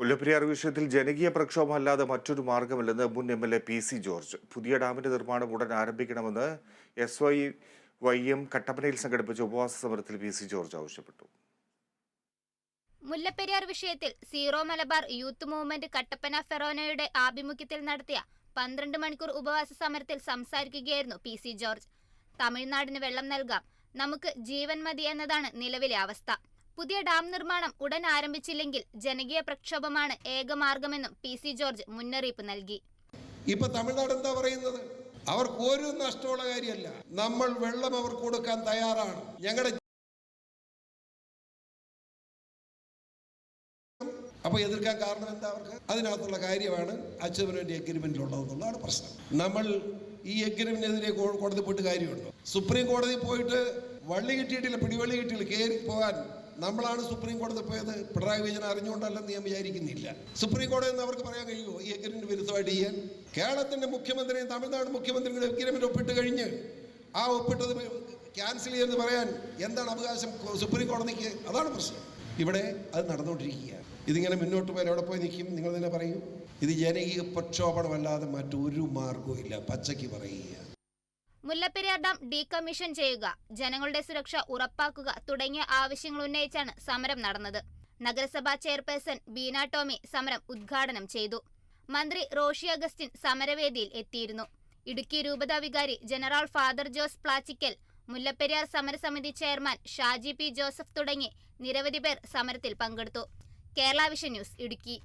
മുല്ലപ്പെരിയാർ വിഷയത്തിൽ ജനകീയ പ്രക്ഷോഭം അല്ലാതെ മറ്റൊരു മാർഗമില്ലെന്ന് മുൻ M L A P C George. പുതിയ ഡാമിന്റെ നിർമ്മാണം ഉടൻ ആരംഭിക്കണമെന്ന് എസ് വൈ വൈ എം കട്ടപ്പനയിൽ സംഘടിപ്പിച്ച ഉപവാസ സമരത്തിൽ പി സി ജോർജ് ആവശ്യപ്പെട്ടു. മുല്ലപ്പെരിയാർ വിഷയത്തിൽ zero Malabar youth movement Kattappana ഫെറോനയുടെ ആഭിമുഖ്യത്തിൽ നടത്തിയ പന്ത്രണ്ട് മണിക്കൂർ ഉപവാസ സമരത്തിൽ സംസാരിക്കുകയായിരുന്നു പി സി ജോർജ്. തമിഴ്നാടിന് വെള്ളം നൽകാം നമുക്ക് ജീവൻ മതി എന്നതാണ് നിലവിലെ അവസ്ഥ. പുതിയ ഡാം നിർമ്മാണം ഉടൻ ആരംഭിച്ചില്ലെങ്കിൽ ജനകീയ പ്രക്ഷോഭമാണ് ഏക മാർഗമെന്നും പി സി ജോർജ് മുന്നറിയിപ്പ് നൽകി. ഇപ്പൊ തമിഴ്നാട് എന്താ പറയുന്നത്? അവർക്ക് ഒരു നഷ്ടമുള്ള കാര്യമല്ല. നമ്മൾ വെള്ളം അവർക്ക് കൊടുക്കാൻ തയ്യാറാണ്. ഞങ്ങളുടെ അപ്പൊ എതിർക്കാൻ കാരണം എന്താ അവർക്ക്? അതിനകത്തുള്ള കാര്യമാണ് അച്യുതപുരന്റെ എഗ്രിമെന്റിൽ ഉള്ളതെന്നുള്ളതാണ് പ്രശ്നം. നമ്മൾ ഈ എഗ്രിമെന്റിനെതിരെ കോടതി പോയിട്ട് കാര്യമുണ്ടോ? സുപ്രീം കോടതി പോയിട്ട് വള്ളി കിട്ടിയിട്ടില്ല പിടിവള്ളി കിട്ടിയില്ല കയറി പോകാൻ നമ്മളാണ് സുപ്രീം കോടതി പോയത്. പിണറായി വിജയൻ അറിഞ്ഞുകൊണ്ടല്ലെന്ന് ഞാൻ വിചാരിക്കുന്നില്ല. സുപ്രീം കോടതി എന്ന് അവർക്ക് പറയാൻ കഴിയുമോ? ഈ എഗ്രിമെന്റ് വിരുദ്ധമായിട്ട് ചെയ്യാൻ. കേരളത്തിന്റെ മുഖ്യമന്ത്രിയും തമിഴ്നാട് മുഖ്യമന്ത്രിയും എഗ്രിമെന്റ് ഒപ്പിട്ട് കഴിഞ്ഞ് ആ ഒപ്പിട്ടത് ക്യാൻസൽ ചെയ്തെന്ന് പറയാൻ എന്താണ് അവകാശം സുപ്രീം കോടതിക്ക് അതാണ് പ്രശ്നം. ഇവിടെ അത് നടന്നുകൊണ്ടിരിക്കുക. ഇതിങ്ങനെ മുന്നോട്ട് പോയാൽ എവിടെ പോയി നിൽക്കും? നിങ്ങൾ തന്നെ പറയൂ. ഇത് ജനകീയ പ്രക്ഷോഭണമല്ലാതെ മറ്റൊരു മാർഗവും ഇല്ല. പച്ചയ്ക്ക് പറയുക. മുല്ലപ്പെരിയാർ ഡാം ഡീകമ്മീഷൻ ചെയ്യുക ജനങ്ങളുടെ സുരക്ഷ ഉറപ്പാക്കുക തുടങ്ങിയ ആവശ്യങ്ങൾ ഉന്നയിച്ചാണ് സമരം നടന്നത്. നഗരസഭാ ചെയർപേഴ്സൺ ബീന ടോമി സമരം ഉദ്ഘാടനം ചെയ്തു. മന്ത്രി റോഷി അഗസ്റ്റിൻ സമരവേദിയിൽ എത്തിയിരുന്നു. ഇടുക്കി രൂപത വികാരി ജനറൽ ഫാദർ ജോസ് പ്ലാച്ചിക്കൽ മുല്ലപ്പെരിയാർ സമരസമിതി ചെയർമാൻ ഷാജി പി ജോസഫ് തുടങ്ങി നിരവധി പേർ സമരത്തിൽ പങ്കെടുത്തു. Kerala vision news Idukki.